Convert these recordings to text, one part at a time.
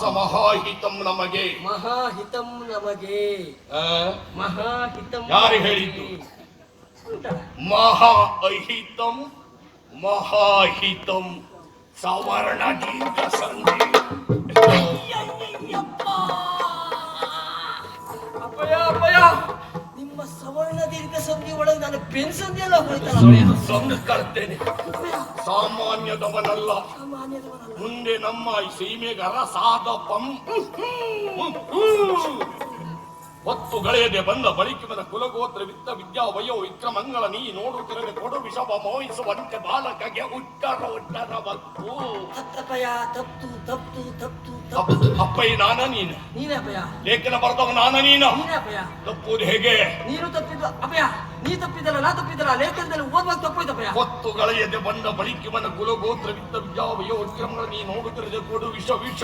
ಸಹವಾಸ ಮಹಾಹಿತಂ ನಮಗೆ. ಮಹಾಹಿತಂ ನಮಗೆ. ಆ? ಮಹಾಹಿತಂ ಯಾರು ಹೇಳಿದ್ದು? ಮಹಾ ಅಹಿತಂ ಮಹಾಹಿತಂ. ಸವರ್ಣ ದೀರ್ಘ ಸಂಧಿ. ಅಪ್ಪಯ್ಯ ಅಪ್ಪಯ್ಯ. ನಿಮ್ಮ ಸವರ್ಣ ಸಂಧಿ ಒಳಗೆ ನಾನು ಪೆನ್ ಸಂಧಿ ಎಲ್ಲ ಹೋಯ್ತಲ್ಲ. ಸಾಮಾನ್ಯದವನಲ್ಲ. ಮುಂದೆ ನಮ್ಮ ಸೀಮೆಗರ ಸಾಧ ಪಂ ಹೊತ್ತು ಗಳೆಯದೆ ಬಂದ ಬಳಿಕವನ ಕುಲಗೋತ್ರ ವಿತ್ತ ವಿದ್ಯಾ ವಯೋ ವಿಕ್ರಮಂಗಳ ನೀ ನೋಡುತ್ತಿರದೆ ಕೊಡು ವಿಷವ ಮೋಹಿಸುವಂತೆ ಬಾಲಕಗೆ ಉಟ್ಟರ ಉಟ್ಟರ ಬತ್ತು ಹತ್ತಪ್ಪಯ್ಯ ತಪ್ತು ತಪ್ತು ತಪ್ತು ಅಪ್ಪ- ಅಪ್ಪಯ್ಯ ನಾನ ನೀನು. ನೀನೇ ಅಪ್ಪಯ್ಯ. ಲೇಖನ ಬರೆದವ ನಾನ ನೀನು. ನೀನೇ ಅಪ್ಪಯ್ಯ. ತಪ್ಪುದು ಹೇಗೆ? ನೀನು ತಪ್ಪಿದ್ದು ಅಪ್ಪಯ್ಯ. ನೀ ತಪ್ಪಿದ್ದಲ್ಲ ನಾ ತಪ್ಪಿದ್ದಲ್ಲ. ಲೇಖನದಲ್ಲಿ ಓದುವಾಗ ತಪ್ಪೋಯ್ತಪ್ಪಯ್ಯ ಹೊತ್ತು ಗಳೆಯದೆ ಬಂದ ಬಳಿಕವನ ಕುಲಗೋತ್ರ ವಿತ್ತ ವಿದ್ಯಾ ವಯೋ ವಿಕ್ರಮಗಳ ನೀ ನೋಡುತ್ತಿರದೆ ಕೊಡು ವಿಷ ವಿಷ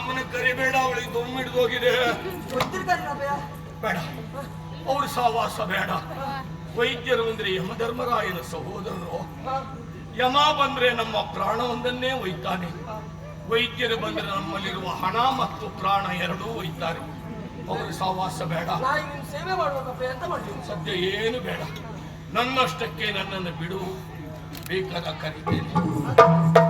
ಅಮ್ಮನ ಕರಿಬೇಡ ಅವಳಿಗೆ ದೊಮ್ಮಿಡ್ದು ಹೋಗಿದೆ. ಬೇಡ. ಅವ್ರ ಸಹವಾಸ ಬೇಡ. ವೈದ್ಯರು ಅಂದ್ರೆ ಯಮಧರ್ಮರಾಯನ ಸಹೋದರರು. ಯಮ ಬಂದ್ರೆ ನಮ್ಮ ಪ್ರಾಣವೊಂದನ್ನೇ ಒಯ್ತಾನೆ. ವೈದ್ಯರು ಬಂದ್ರೆ ನಮ್ಮಲ್ಲಿರುವ ಹಣ ಮತ್ತು ಪ್ರಾಣ ಎರಡೂ ಒಯ್ತಾರೆ. ಅವ್ರ ಸಹವಾಸ ಬೇಡ. ಸೇವೆ ಸದ್ಯ ಏನು ಬೇಡ. ನನ್ನಷ್ಟಕ್ಕೆ ನನ್ನನ್ನು ಬಿಡು. ಬೇಕಾದ ಕರಿತೇನೆ.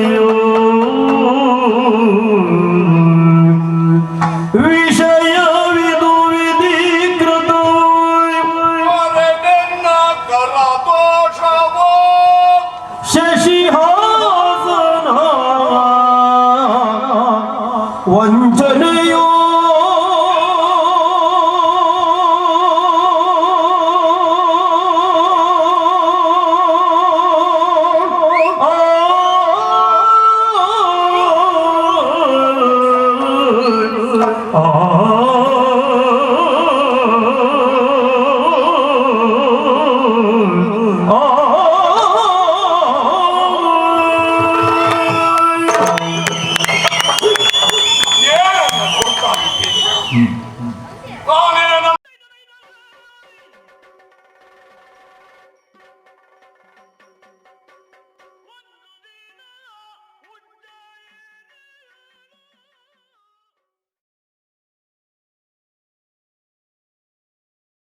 ವಂಚನೆಯೋ Oh.